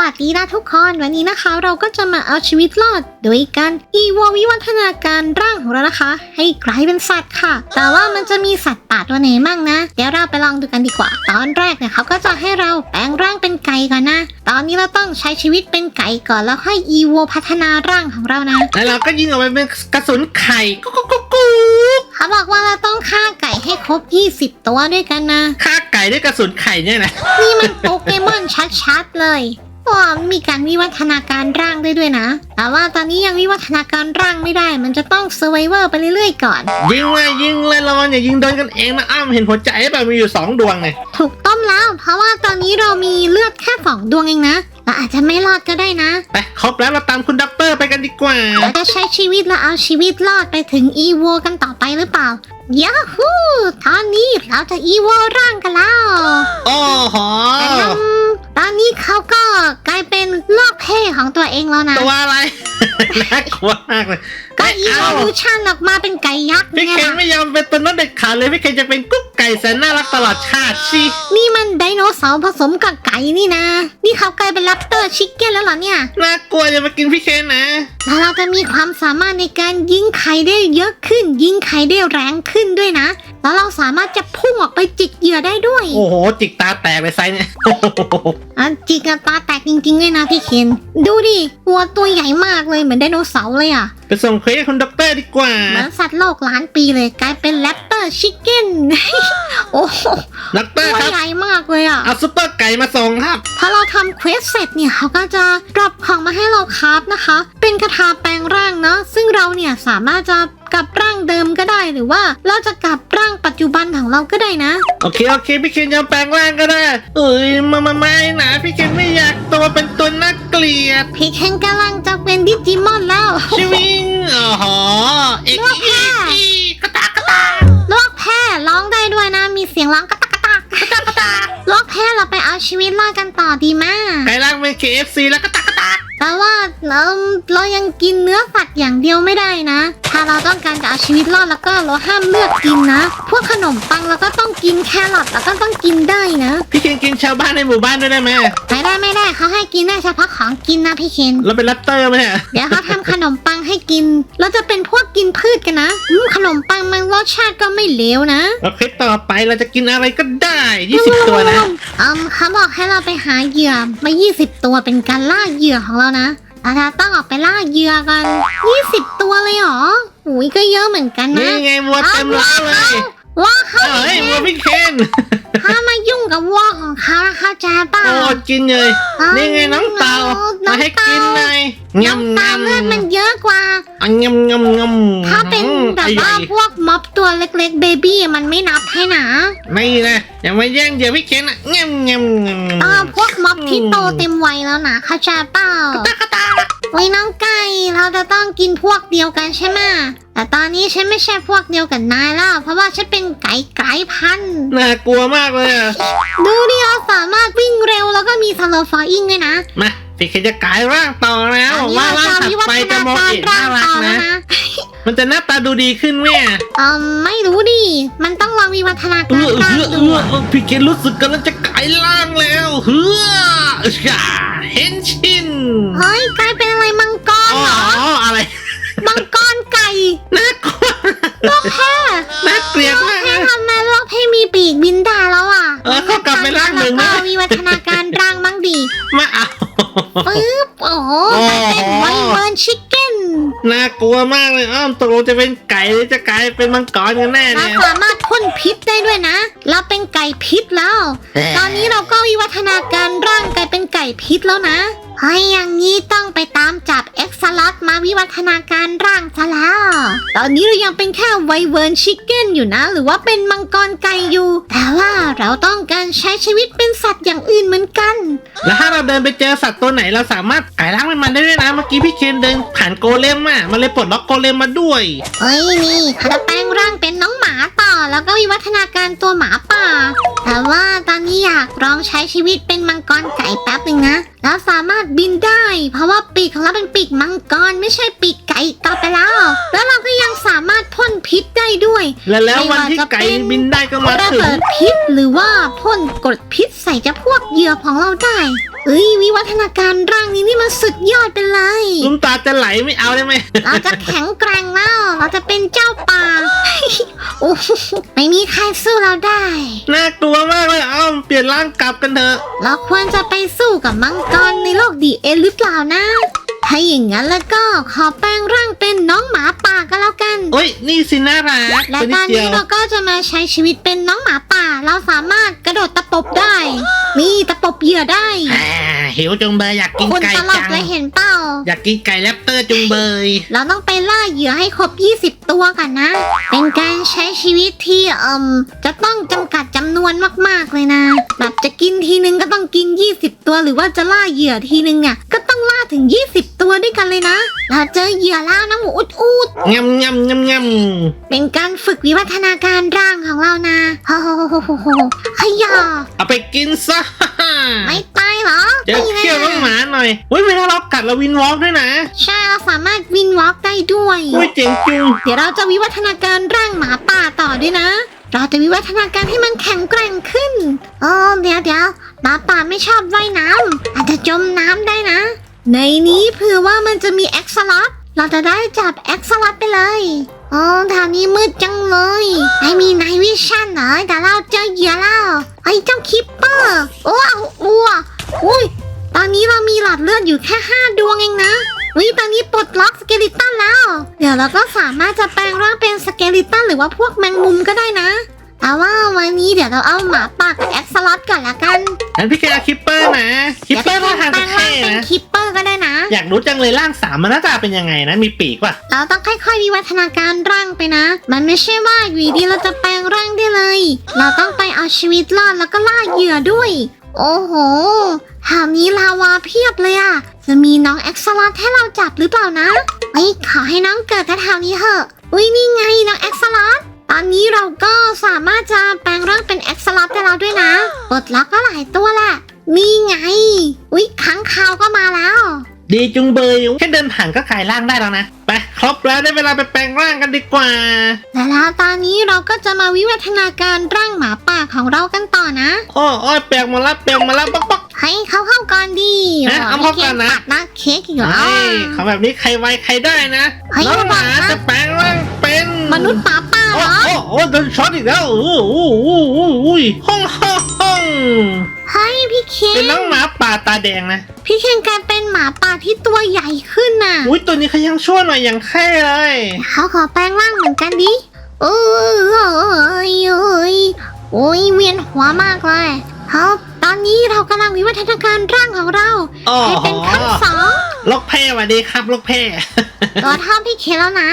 วัสดีนะทุกคนวันนี้นะคะ เราก็จะมาเอาชีวิตรอด โดยการอีววิวัฒนาการร่างของเรานะคะ ให้กลายเป็นสัตว์ค่ะ แต่ว่ามันจะมีสัตว์ป่าตัวไหนมั่งนะ เดี๋ยวเราไปลองดูกันดีกว่า ตอนแรกเนี่ยเขาก็จะให้เราแปลงร่างเป็นไก่ก่อนนะ ตอนนี้เราต้องใช้ชีวิตเป็นไก่ก่อนแล้วค่อยอีวพัฒนาร่างของเรานะแล้วเราก็ยิงออกไปเป็นกระสุนไข่กุ๊กกุ๊กกุ๊กกุ๊กเขาบอกว่าเราต้องฆ่าไก่ให้ครบ 20 ตัวด้วยกันนะฆ่าไก่ด้วยกระสุนไข่เนี่ยนะนี่มันโปเกมอนชัดๆเลย ว้ามีการวิวัฒนาการร่างได้ด้วยนะ แต่ว่าตอนนี้ยังวิวัฒนาการร่างไม่ได้ มันจะต้องเซอร์ไวเวอร์ไปเรื่อยๆก่อน ยิงเลยยิงเลยระวังอย่ายิงโดนกันเองนะอ้ำเห็นหัวใจแบบมีอยู่สองดวงเลยถูกต้มแล้ว เพราะว่าตอนนี้เรามีเลือดแค่สองดวงเองนะเราอาจจะไม่รอดก็ได้นะ ไปครบแล้วเราตามคุณด็อกเตอร์ไปกันดีกว่าเราจะใช้ชีวิตและเอาชีวิตรอดไปถึงอีโวกันต่อไปหรือเปล่า ยาฮูตอนนี้เราจะอีโวร่างกันแล้วโอ้โหอืมตอนนี้เขาก็กลายเป็นลอกเพ่ของตัวเองแล้วนะตัวอะไร น่ากลัวมากเลยก็ไม่อีโวเอาลูชันออกมาเป็นไก่ยักษ์พี่ไงเคนล่ะไม่ยอมเป็นตัวนั้นเด็ดขาดเลยพี่เคนจะเป็นกุ๊กไก่แสนน่ารักตลอดชาติสินี่มันไดโนเสาร์ผสมกับไก่นี่นะ นี่เขากลายเป็นแรปเตอร์ชิคเก้นแล้วเหรอเนี่ย น่ากลัวจะมากินพี่เคนนะ แล้วเราจะมีความสามารถในการยิงไข่ได้เยอะขึ้น ยิงไข่ได้แรงขึ้นด้วยนะ แล้วเราสามารถจะพุ่งออกไปจิกเหยื่อได้ด้วย โอ้โห จิกตาแตกไปไซส์เนี่ยอันจิกกับตาแตกจริงๆเลยนะพี่เคนดูดิหัวตัวใหญ่มากเลยเหมือนไดโนเสาร์เลยอะ ไปส่งเควสให้คุณด็อกเตอร์ดีกว่าเหมือนสัตว์โลกล้านปีเลยกลายเป็นแรปเตอร์ ชิคเก้น โอ้โหด็อกเตอตัร์วครับ ใหญ่มากเลยอะ เอาซุปเปอร์ไก่มาส่งครับ พอเราทำเควสเสร็จเนี่ยเขาก็จะดรอปของมาให้เราคราฟนะคะ เป็นคาถาแปลงร่างเนาะซึ่งเราเนี่ยสามารถจะกลับร่างเดิมก็ได้หรือว่าเราจะกลับร่างปัจจุบันของเราก็ได้นะ โอเค โอเค พี่เคนยอมแปลงร่างก็ได้ เอ้ยมามาไม่นะ พี่เคนไม่อยากตัวเป็นตัวน่าเกลียดพี่เคนกำลังจะเป็นดิจิมอนแล้ว ชิวิงอ๋อหอเอกอีอีกระตากกระตาก สียงร้องกระตักกระตักกระตักกระตักโลกแพ้เราไปเอาชีวิตรอดกันต่อดีมากไก่ร่างเป็น KFC แล้วกระตากกระตากแต่ว่าเราเรายังกินเนื้อสัตว์อย่างเดียวไม่ได้นะ ถ้าเราต้องการจะเอาชีวิตรอดแล้วก็เราห้ามเลือกกินนะ พวกขนมปังเราก็ต้องกินแครอทแล้วก็ต้องกินได้นะพี่เคนกินชาวบ้านในหมู่บ้านด้วยได้ไหมไม่ได้ไม่ได้เขาให้กินได้เฉพาะของกินนะพี่เคนเราเป็นแรปเตอร์ไหมเนี่ยเดี๋ยวเขาทำขนมปังให้กิน เราจะเป็นพวกกินพืชกันนะอืมขนมปังมันรสชาติก็ไม่เลวนะโอเคต่อไปเราจะกินอะไรก็ได้20ตัวนะอืมเขาบอกให้เราไปหาเหยื่อมา 20 ตัวเป็นการล่าเหยื่อของเรานะ เราจะต้องออกไปล่าเหยื่อกัน 20 ตัวเลยเหรออุ้ยก็เยอะเหมือนกันนะ นี่ไงวัวเต็มร้านเลย ว่าเขาเอ้ยวัวพี่เคนถ้ามายุ่งกับวัวของเขานะเข้าใจเปล่าโอ้กินเลยนี่ไงน้องเต่ามาให้กินหน่อยน้องงำเต่างำเลือดมันเยอะกว่าอะงำงำงำถ้าเป็นแบบไอ้ใหว่าญ่พวกม็อบตัวเล็กๆเบบี้มันไม่นับให้นะไม่นะอย่ามาแย่งเดี๋ยวพี่เคนอะงำงำงำเออพวกม็อบที่โตเต็มวัยแล้วนะเข้าใจเปล่าไว้น้องไก่เราจะต้องกินพวกเดียวกันใช่ไหม แต่ตอนนี้ฉันไม่ใช่พวกเดียวกับนายแล้ว เพราะว่าฉันเป็นไก่ไก่พันธุ์น่ากลัวมากเลยอะ ดูดิเราสามารถวิ่งเร็วแล้วก็มีสโลฟอร์อิงด้วยนะมาพี่เคนจะกลายร่างต่อแล้วตอนนี้ว่าเราร่างจะถัดวิวัไปฒจะนามองการเอกร่าน่างรักต่อแล้วนะนะมันจะหน้าตาดูดีขึ้นไหมอะเออไม่รู้ดิ มันต้องลองวิวัฒนาเอการอร่างเออเอดูอเออพี่เคนรู้สึกกำลังจะกลายร่างแล้วเฮ้อช่าเห็นชินเฮ้ยกลายเป็นอะไรมังกรอ๋อเหรออะไร มังกรไก่น่ากลัวโลกแพ้น่าเกลียดโลกมากแพ้นะทำไมโลกแพ้มีปีกบินได้แล้วอะเออเขากลับไปร่างหนึ่งนะ แล้วก็วิวัฒนาการร่างบ้างดีมาเอา ปึ๊บ โอ้โหโอ้กลายเป็นไวเบิร์นชิคเก้นน่ากลัวมากเลยอ้อมตกลงจะเป็นไก่หรือจะกลายเป็นมังกรกันแน่เราเนี่ยสามารถพ่นพิษได้ด้วยนะ เราเป็นไก่พิษแล้ว ตอนนี้เราก็วิวัฒนาการร่างกลายเป็นไก่พิษแล้วนะเฮ้ยอย่าง ตอนนี้เรายังเป็นแค่ไวเวิร์นชิคเก้นอยู่นะ หรือว่าเป็นมังกรไก่อยู่ แต่ว่าเราต้องการใช้ชีวิตเป็นสัตว์อย่างอื่นเหมือนกัน แล้วถ้าเราเดินไปเจอสัตว์ตัวไหนเราสามารถกลายร่างเป็นมันได้ด้วยนะ เมื่อกี้พี่เคนเดินผ่านโกเลมอะมันเลยปลดล็อกโกเลมมาด้วย เฮ้ยนี่เขาจะแปลงร่างเป็นน้องหมาต่อ แล้วก็วิวัฒนาการตัวหมาป่า แต่ว่าตอนนี้อยากลองใช้ชีวิตเป็นมังกรไก่แป๊บหนึ่งนะเราสามารถบินได้ เพราะว่าปีกของเราเป็นปีกมังกรไม่ใช่ปีกไก่ต่อไปแล้ว แล้วเราก็ยังสามารถพ่นพิษได้ด้วยและแล้ววันที่ไม่ว่าจะไก่เป็นบินได้ก็มาระถึง เบิดพิษหรือว่าพ่นกรดพิษใส่เจะพวกเหยื่อของเราได้ เอ้ยวิวัฒนาการร่างนี้นี่มันสุดยอดไปเลย น้ำตาจะไหลไม่เอาได้ไหม เราจะแข็งแกร่งแล้ว เราจะเป็นเจ้าป่า โอ้โหไม่มีใครสู้เราได้ น่ากลัวมากเลย เอ้าเปลี่ยนร่างกลับกันเถอะ เราควรจะไปสู้กับมังกรในโลกดีเอ็นหรือเปล่านะถ้าอย่างนั้นแล้วก็ขอแปลงร่างเป็นน้องหมาป่าก็แล้วกันโอ้ย นี่สิน่ารักและตัวตนิอดนเดียวนี้เราก็จะมาใช้ชีวิตเป็นน้องหมา ป่าเราสามารถกระโดดตะปบได้ มีตะปบเหยื่อได้ อ่าหิวจุงเบยอยากกินคุณไก่ตลอจัดงเลยเห็นเปล่าอยากกินไก่แรปเตอร์จุงเบยเราต้องไปล่าเหยื่อให้ครบ 20 ตัวก่อนนะ เป็นการใช้ชีวิตที่เอ่มจะต้องจำกัดจำนวนมากๆเลยนะ แบบจะกินทีนึงก็ต้องกิน 20 ตัว หรือว่าจะล่าเหยื่อทีนึงเนี่ย ก็ต้องล่าถึง 20 ตัวด้วยกันเลยนะ เราเจอเหยื่อแล้วนะหมูอุดอุดงำงำงำงเป็นการฝึกวิวัฒนาการร่างของเรานะโอ้โหขยอำเอาไปกินซะ ไม่ตายเหรอเจอไม่นะเขี้ยวน้องหมาหน่อยเฮ้ยเวลาเรากัดเราวินวอล์กด้วยนะ ใช่เราสามารถวินวอล์กได้ด้วยอุ้ยเจ๋งจุงเดี๋ยวเราจะวิวัฒนาการร่างหมาป่าต่อด้วยนะ เราจะวิวัฒนาการให้มันแข็งแกร่งขึ้นเออเดี๋ยวเดี๋ยวหมาป่าไม่ชอบว่ายน้ำอาจจะจมน้ำได้นะ ในนี้เผื่อว่ามันจะมีแอ็กซ์ลอตเราจะได้จับแอ็กซ์ลอตไปเลย อ๋อแถวนี้มืดจังเลยไอมีนายวิชันเหรอแต่เราเจอเหยื่อแล้วไอเจ้าคิปเปอร์โอ้เอาอัวอุ้ยตอนนี้เรามีหลอดเลือดอยู่แค่ห้าดวงเองนะวิตอนนี้ปลดล็อกสเกลิตันแล้ว เดี๋ยวเราก็สามารถจะแปลงร่างเป็นสเกลิตันหรือว่าพวกแมงมุมก็ได้นะ แต่ว่าวันนี้เดี๋ยวเราเอาหมาป่ากับแอ็กซ์ลอตก่อนละกันงั้นพี่แกเอาคิปเปอร์นะคิปเปอร์ท่าทางแปลจะงเท่ร่างเป็นนะคิปเปอร์ก็ได้นะ อยากรู้จังเลยร่างสามมันหน้าตาเป็นยังไงนะมีปีกว่ะเราต้องค่อยๆวิวัฒนาการร่างไปนะ มันไม่ใช่ว่าอยู่ดีๆเราจะแปลงร่างได้เลย เราต้องไปเอาชีวิตรอดแล้วก็ล่าเหยื่อด้วย โอ้โหแถวนี้ลาวาเพียบเลยอะจะมีน้องแอ็กซ์ลอตให้เราจับหรือเปล่านะเฮ้ยขอให้น้องเกิดแถวๆนี้เถอะ อุ้ยนี่ไงน้องแอ็กซ์ลอต ตอนนี้เราก็สามารถจะแปลงร่างเป็นแอ็กซ์ลอตได้แล้วด้วยนะปลดล็อกก็หลายตัวแหละนี่ไง อุ้ยค้างคาวก็มาแล้ว ดีจุงเบยแค่เดินผ่านก็กลายร่างได้แล้วนะ ไปครบแล้วได้เวลาไปแปลงร่างกันดีกว่า และแล้วตอนนี้เราก็จะมาวิวัฒนาการร่างหมาป่าของเรากันต่อนะโอ้โอ้ยแปลงมาแล้วแปลงมาแล้วป๊อกป๊อก ให้เขาเข้าก่อนดีฮะเอาเข้าก่อนนะตัดนะเค้กอยู่เฮ้ยของแบบนี้ใครไวใครได้นะเฮ้ยน้องหมาระวังนะ จะแปลงร่างเป็น มนุษย์หมาป่า เหโอ้โอ้โอ้โดนช็อตอีกแล้วโอ้โหโอ้โหโอ้โหโอ้องห้องห้องเฮ้ยพี่เคนเป็นน้องหมาป่าตาแดงนะพี่เคนกลายเป็นหมาป่าที่ตัวใหญ่ขึ้นน่ะอุ้ยตัวนี้เขายังชั่วหน่อยอย่างแค่เลยเขาขอแปลงร่างเหมือนกันดิโอ้ยโอ้ยโอ้ยเวียนหัวมากเลยครับตอนนี้เรากำลังวิวัฒนาการร่างของเราให้เป็นขั้นสองลกเพ่สวัสดีครับลกเพ่ ตัวเท่าพี่เคนแล้วนะ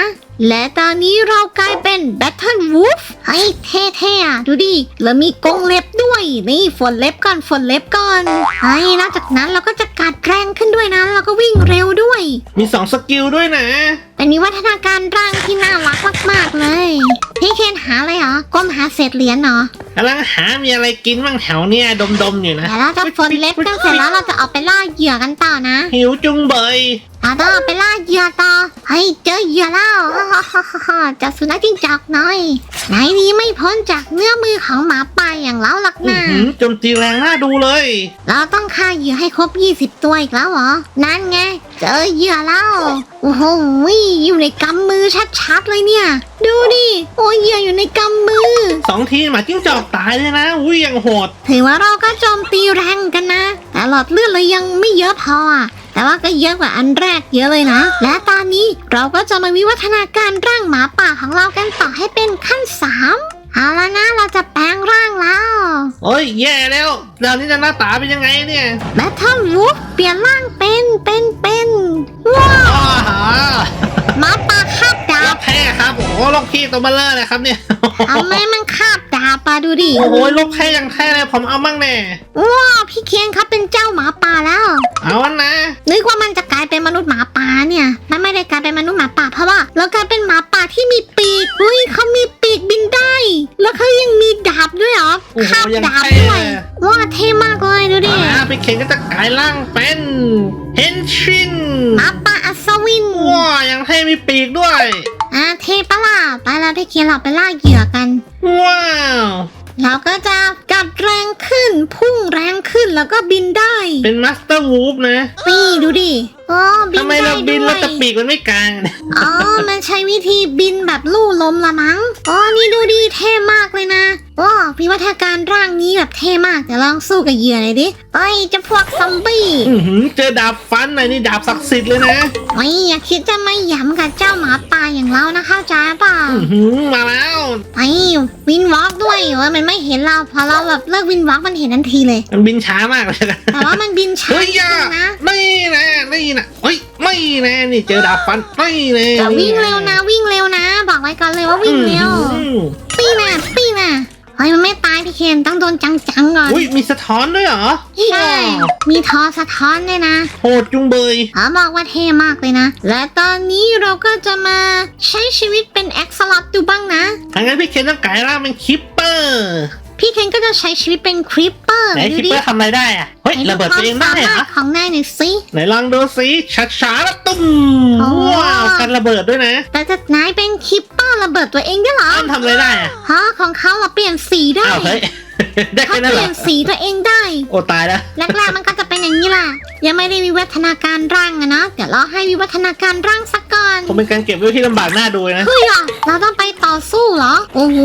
และตอนนี้เรากลายเป็น Battle Wolf เฮ้ยเท่ๆอะดูดิ แล้วมีกรงเล็บด้วย นี่ฝนเล็บก่อนฝนเล็บก่อนเฮ้ยนอกจากนั้นเราก็จะกัดแรงขึ้นด้วยนะแล้วก็วิ่งเร็วด้วย มีสองสกิลด้วยนะ เป็นวิวัฒนาการร่างที่น่ารักมากๆเลย พี่เคนหาอะไรเหรอก้มหาเศษเหรียญเหรอกำลังหามีอะไรกินบ้างแถวเนี่ยดมๆอยู่นะเดี๋ยวเราจะฝนเล็บกันเสร็จแล้วเราจะเอาไปล่าเหยื่อกันต่อนะ หิวจุงเบยเราต้องเอาไปล่าเหยื่อต่อ เฮ้ยเจอเหยื่อแล้วฮ่าฮ่าฮ่าฮ่าฮ่าจับสุนัขจิ้งจอกหน่อยไหนนี้ไม่พ้นจากเนื้อมือของหมาป่าอย่างเราหรอกอื้อนะหือโจมตีแรงน่าดูเลย เราต้องฆ่าเหยื่อให้ครบ 20 ตัวอีกแล้วเหรอ นั่นไง เจอเหยื่อแล้วโอ้โหอยู่ในกำมือชัดๆเลยเนี่ย ดูดิ โอ้ยเหยื่ออยู่ในกำมือสองทีหมาจิ้งจอกตายเลยนะอุ้ยยังโหด ถือว่าเราก็โจมตีแรงกันนะแต่หลอดเลือดเรายังไม่เยอะพออะ แต่ว่าก็เยอะกว่าอันแรกเยอะเลยนะ และตอนนี้เราก็จะมาวิวัฒนาการร่างหมาป่าของเรากันต่อให้เป็นขั้นสามเอาละนะเราจะแปลงร่างแล้ว โอ้ยแย่แล้วดาวนี้จะหน้าตาเป็นยังไงเนี่ยแบทเทิลวูฟเปลี่ยนร่างเป็นเป็นเป็นว้าวอ้าหาหมาป่าคาบดา ลบกแพ้ครับ โอ้โหลกพี่ตัวเบลเลอร์เลยครับเนี่ยทำไมมันคาบดาบปะดูดิโอ้โหลกแพ้ยังแท้เลยผมเอามั่งแน่ว้าวพี่เคียนเขาเป็นเจ้าหมาป่าแล้ว เอาวันนะนึกว่ามันจะกลายเป็นมนุษย์หมาป่าเนี่ยมันไม่ได้กลายเป็นมนุษย์หมาป่าเพราะว่าเรากลายเป็นหมาป่าที่มีปีกอุ้ยเขามีปีกบินได้ แล้วเขายังมีดาบด้วยเหรอโอ้โหคาบยังดาบเท่ด้วยว้าเท่มากเลยดูดิอ่าไปเข็นก็จะกลายร่าง ไปแล้วพี่เคียนเราไปล่าเหยื่อกัน ว้าวเราก็จะกัดแรงขึ้น พุ่งแรงขึ้นแล้วก็บินได้เป็นมาสเตอร์วูฟนะนี่ดูดิอ๋อบินทำไมได้เราบินด้แล้ววยแต่ปีกมันไม่กลาง อ๋อมันใช้วิธีบินแบบลู่ลมละมั้งอ๋อนี่ดูดีเท่มากเลยนะ ว้าวิวัฒนาการร่างนี้แบบเท่มากเดี๋ยวลองสู้กับเหยื่อหน่อยดิเอ้ยเจะพวกซอมบี้อื้อหือเจอดาบฟันหน่อยนี่ดาบศักดิ์สิทธิ์เลยนะไม่อย่าคิดจะมาหยำกับเจ้าหมาป่าอย่างเรานะเข้าใจเปล่าอื้อหือมาแล้วไอ้วินวอล์กด้วยเว่ามันไม่เห็นเราพอเราแบบเลิกวินวอล์กมันเห็นทันทีเลย มันบินช้ามากเลยนะ แต่ว่ามันบินช้าเฮ้ยนิดอย่านึงนะ ไม่นะไม่นะเฮ้ยไม่นะนี่เจอดาบฟันไม่นะแต่วิ่งเร็วนะวิ่งเร็วนะ บอกไว้ก่อนเลยว่าวิ่งเร็ว อื้อหือปีน่ะปีน่ะ เฮ้ยมันไม่ตายพี่เคนต้องโดนจังๆก่อน อุ้ยมีสะท้อนด้วยเหรอใช่ว้าวมีทอสะท้อนด้วยนะ โหดจุงเบยเขาบอกว่าเท่มากเลยนะ และตอนนี้เราก็จะมาใช้ชีวิตเป็นแอ็กซ์ลอตดูบ้างนะทางนั้นพี่เคนต้องกลายร่างเป็นคิปเปอร์ พี่เคนก็จะใช้ชีวิตเป็นคริปเปอร์ไหนดูคิปดิเปอร์ทำอะไรได้อะเฮ้ยไหนระเบิดตัวเองได้เหรความสามารอถของนายหน่อยสิ ไหนลองดูสิช้าช้าๆแล้วตุ้มโอ้ว้าวกันระเบิดด้วยนะแต่จะนายเป็นคริปเปอร์ระเบิดตัวเองด้วยเหรออ้าวทำอะไรได้อะฮะของเขาเราเปลี่ยนสีได้อ้าวเฮ้ย ได้เขาแค่นั้นเปเหรลี่อยนสีตัวเองได้ โอ้ตายแล้วแรกๆมันก็จะเป็นอย่างนี้แหละยังไม่ได้วิวัฒนาการร่างอะเนาะเดี๋ยวรอให้วิวัฒนาการร่างสักก่ อนผมเป็นการเก็บไว้ที่ลำบากหน้าดูเลยนะ เฮ้ยอะเราต้องไปต่อสู้เหรอ โอ้โห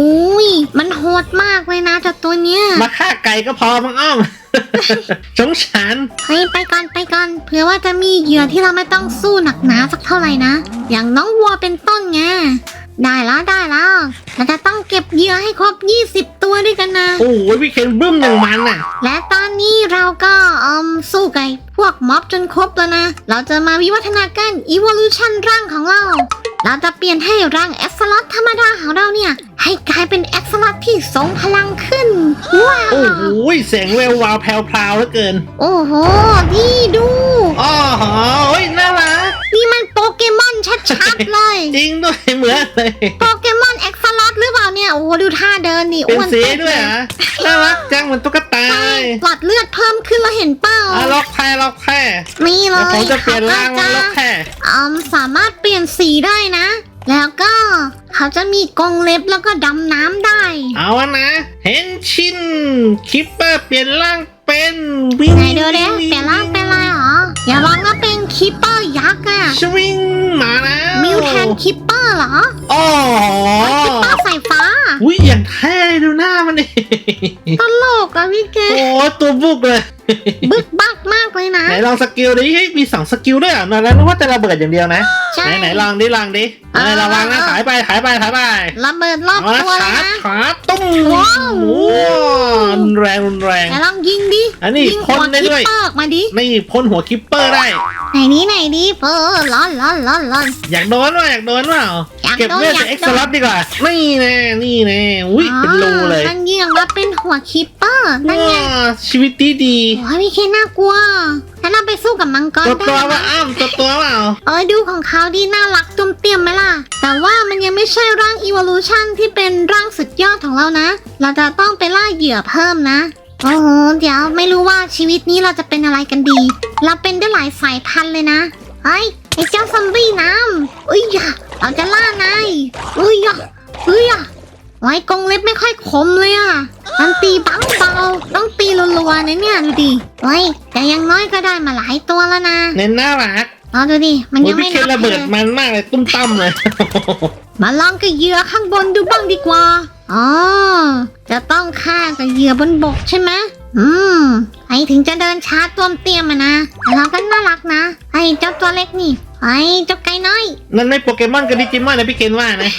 ยมันโหดมากเลยนะเจ้าตัวเนี้ย มาฆ่าไก่ก็พอมั้งอ้อม สงสารเฮ้ยไปก่อนไปก่อนเผื่อว่าจะมีเหยื่อที่เราไม่ต้องสู้หนักหนาสักเท่าไหร่นะ อย่างน้องวัวเป็นต้นไง ได้แล้วได้แล้วเราจะต้องเก็บเหยื่อให้ครบ 20 ตัวด้วยกันนะ โอ้โหพี่เคนบึ้มอย่างมันน่ะ และตอนนี้เราก็อืมสู้กับพวก ม็อบจนครบแล้วนะ เราจะมาวิวัฒนาการ evolution ร่างของเรา เราจะเปลี่ยนให้ร่างแอคซลอตธรรมดาของเราเนี่ย ให้กลายเป็นแอคซลอตที่ทรงพลังขึ้น ว้าว โอ้โหเสียงแวววาวแพรวๆเหลือเกิน โอ้โห นี่ดู อ๋อเฮ้ยน่ารัก นี่มันโปเกมอนชัดๆเลย จริงด้วยเหมือนเลย โปเกมอนแอคซลอตหรือเปล่าเนี่ย โอ้โหดูท่าเดินนี่เป็นอ้วนสีเป๊ะด้วยเลเหรอน่ารักจังเหมือนตุ๊กตาใช่เลยหลอดเลือดเพิ่มขึ้นแล้วเห็นเป้าอะล็อกแค่ล็อกแค่นี่เลเดี๋ยวยผมจะเปลี่ยนร่างขมาล็อกจะแค่อืมสามารถเปลี่ยนสีได้นะ แล้วก็เขาจะมีกรงเล็บแล้วก็ดำน้ำได้ เอาอะนะ เห็นชินคิปเปอร์เปลี่ยนร่างเป็นวิ่งไหนดูเด้เปลี่ยนร่างเป็นอะไรหร ออย่าลองนะเป็นคิปเปอร์ยักษ์อะชวิงมาแล้วมิวแทนคิปเปอร์ เหรออ๋อคิปเปอร์สายฟ้า อุ้ยอย่างแท้ดูหน้ามันดิตลกอะพี่เกโอ้ตัวบุกเลย บึกบักมากเลยนะไหนลองสกิลดิเฮ้ยมีสองสกิลด้วยเหรอแล้วนึกว่าจะระเบิดอย่างเดียวนะใช่ไหนไหนลองดิลองดิไหนระวังนะขายไปขายไปขายไประเบิดรอบเอาละตัวเลขายนะขาตุ้มว้าวโอ้รุนแรงรุนแรงแต่ลองยิงดิอันนี้ยิงพ่นหัวได้คิปด้วยเปอร์ออกมาดินี่พ่นหัวคิปเปอร์ได้ ไหนนี้ไหนนี้เออร้อนร้อนร้อนร้อน อยากโดนว่ะอยากโดนเปล่าอยากโดนเก็บเลือดอยากจากเอ็กโดนซ์ลับดีกว่า นี่แน่นี่แน่อุ้ยเป็นรูเลยมันยิงออกมาเป็นหัวคิปเปอร์นั่นไงว้าชีวิตดีดีโอ้ยพี่เคนน่ากลัวถ้าเราไปสู้กับมังกรตัวได้ตัวไหมว่าอ้ำตัวตัวเปล่าเอ้ยดูของเขาดีน่ารักตุ้มเตี้ยมไหมล่ะ แต่ว่ามันยังไม่ใช่ร่าง evolution ที่เป็นร่างสุดยอดของเรานะ เราจะต้องไปล่าเหยื่อเพิ่มนะ โอ้โหเดี๋ยวไม่รู้ว่าชีวิตนี้เราจะเป็นอะไรกันดี เราเป็นได้หลายสายพันธุ์เลยนะเฮ้ยไอ้เจ้าซอมบี้น้ำอุ้ยอย่าเราจะล่านายอุ้ยอย่าอุ้ยอย่าไว้กรงเล็บไม่ค่อยคมเลยอะมันตีบังเบาต้องตีรัวๆนะเนี่ยดูดิเฮ้ยแต่อยังน้อยก็ได้มาหลายตัวแล้วนะเน้นน่ารักเอาดูดิมันโอ้ยัยงพี่ไม่เคนนัระบเบิดเลยมันมากเลยตุ้มตั้มเลย มาลองกับเหยื่อข้างบนดูบ้างดีกว่าอ๋อจะต้องฆ่า กับเหยื่อบนบกใช่ไหมอืม ไอถึงจะเดินช้าต้วมเตี้ยมอะนะแต่เราก็น่ารักนะ ไอเจ้าตัวเล็กนี่ไอเจ้าไก่น้อย นั่นไม่โปเกมอนกับดิจิมอนนะพี่เคนว่านะ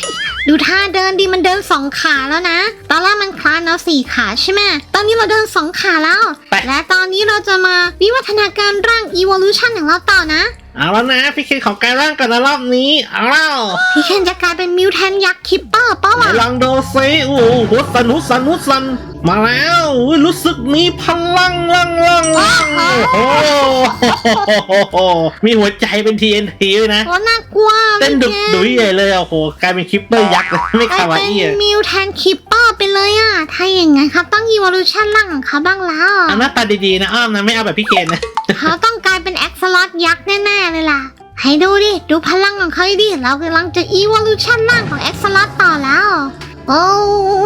ดูท่าเดินดีมันเดินสองขาแล้วนะ ตอนแรกมันคลานเอาสี่ขาใช่ไหมตอนนี้เราเดินสองขาแล้ว ไป และตอนนี้เราจะมาวิวัฒนาการร่าง evolution ของเราต่อนะ เอาแล้วนะพี่เคนของกายร่างกันนะรอบนี้ เอาแล้วพี่เคนจะกลายเป็นมิวแทนยักษ์คิปเปอร์เปล่าไหนวะลองดูซิโอ้โหหัวสันหัวสันหัวสัน มาแล้วอุ้ยรู้สึกมีพลังลังลังลังโอ้โหมีหัวใจเป็น TNT ด้วยนะ โอ้น่ากลัวเต้นดุพี่ดคนดุยใหญ่เลยโอ้โหกลายเป็นคิปเปอร์ยักษ์เลยไม่กลายคาวาเป็นอี้อะมิวแทนคิปเปอร์ไปเลยอะ ถ้าอย่างงั้นครับต้อง evolution ร่างของเขาบ้างแล้ว เอาหน้าตาดีๆนะอ้อมนะไม่เอาแบบพี่เคนนะ เขาต้องกลายเป็นแอ็กดูพลังของเขาให้ดิ เรากำลังจะ evolution ร่างของ e x c e l o t ต่อแล้ว โอ้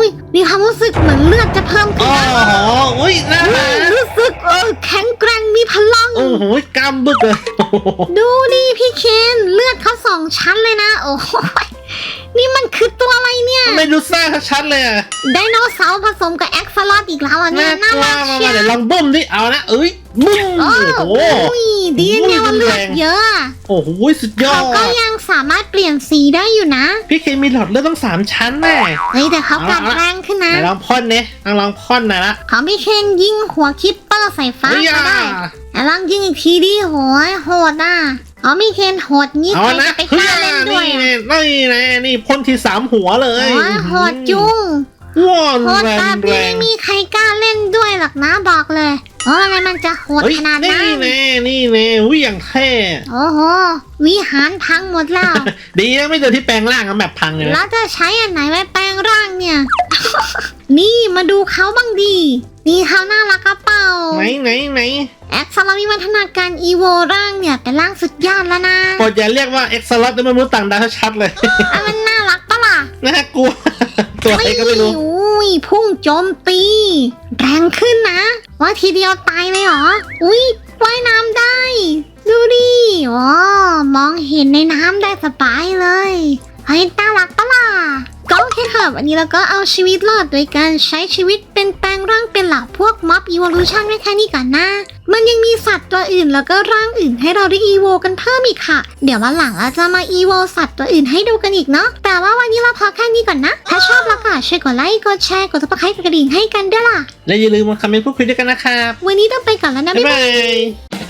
ยมีความรู้สึกเหมือนเลือดจะเพิ่มขึ้โอ้นนะโหอุ้ยน่าอืรัมกรู้สึกเออแข็งแกร่งมีพลัง โอ้โหกล้ามบึกเลยโอ้โหดูดิพี่เคนเลือดเขาสองชั้นเลยนะ โอ้โห นี่มันคือตัวอะไรเนี่ย ไม่ดูซ่าชัดๆเลยอะไดโนเสาร์ผสมกับ e x c e l o t อีกแล้วอะเนี่ยน่าน่ากลัวรักมาเชียวเดี๋ยวลองบุ้มดิเอานะเอ้ยบุ้มโอ้โอ้โหโหดีเนี่ยว่าเลือดเยอะอะโอ้โหสุดยอเขาดก็ยังสามารถเปลี่ยนสีได้อยู่นะพี่เคมีหลอดเลือดต้องสามชั้นแน่ เฮ้ยแต่เขากลับแรงขึ้นไหนนะลองพ่นเนี่ยลองลองพ่นหน่อยละของพี่เคนยิงหัวคิปเปอร์ใส่ฟ้าเฮ้ยก็อะได้แต่ลองยิงอีกทีดิโหยโหดอะ อ๋อพี่เคนโหดงี้เอาใครนะจะไปกเฮ้ยล้าอะเล่นด้วยนี่อะแน่นี่แน่นี่พ่นทีสามหัวเลยโอ้ยโหดจุง ว้าวโหดแรแบงบแรนี้งไม่มีใครกล้าเล่นด้วยหรอกนะบอกเลยโอ้อะไรมันจะโหดเฮ้ยขนาดนี่นั้นแน่นี่แน่อุ้ยอย่างเท่โอ้โหวิหารพังหมดแล้ว ดีนะไม่เจอที่แปลงร่างอะแบบพังเลยแล้นะวจะใช้อันไหนไว้แปลงร่างเนี่ย นี่มาดูเขาบ้างดี นี่เขาน่ารักกระเป๋าไหนไหนไหนแอคซาลวิวัฒนาการอีโวร่างเนี่ยเป็นร่างสุดยอดแล้วนะโปรดอย่าเรียกว่าเอ็กซ์ลอตเป็นมนุษย์ต่างดาวชัดๆเลย อะมันน่ารักปะล่ะน่ากลัว ตัวอะไรก็ไม่รู้อุ้ยพุ่งโจมตี แรงขึ้นนะว่าทีเดียวตายเลยเหรอ อุ้ยว่ายน้ำได้ ดูดิว้ามองเห็นในน้ำได้สบายเลยเฮ้ยน่ารักปะล่ะ ก็โอเคค่ะ วันนี้เราก็เอาชีวิตรอดโดยการใช้ชีวิตเป็นแปลงร่างเป็นเหล่าพวกม็อบอีวอลูชันไว้แค่นี้ก่อนนะมันยังมีสัตว์ตัวอื่นแล้วก็ร่างอื่นให้เราได้อีโวกันเพิ่มอีกค่ะ เดี๋ยววันหลังเราจะมาอีโวสัตว์ตัวอื่นให้ดูกันอีกเนาะ แต่ว่าวันนี้เราพอแค่นี้ก่อนนะ ถ้าชอบแล้วก็ช่วยกดไลค์ กดแชร์ กดติดตามกดกระดิ่งให้กันด้วยล่ะ และอย่าลืมมาคอมเมนต์พูดคุยด้วยกันนะครับ วันนี้ต้องไปก่อนแล้วนะ บ๊ายบ๊ายบาบายย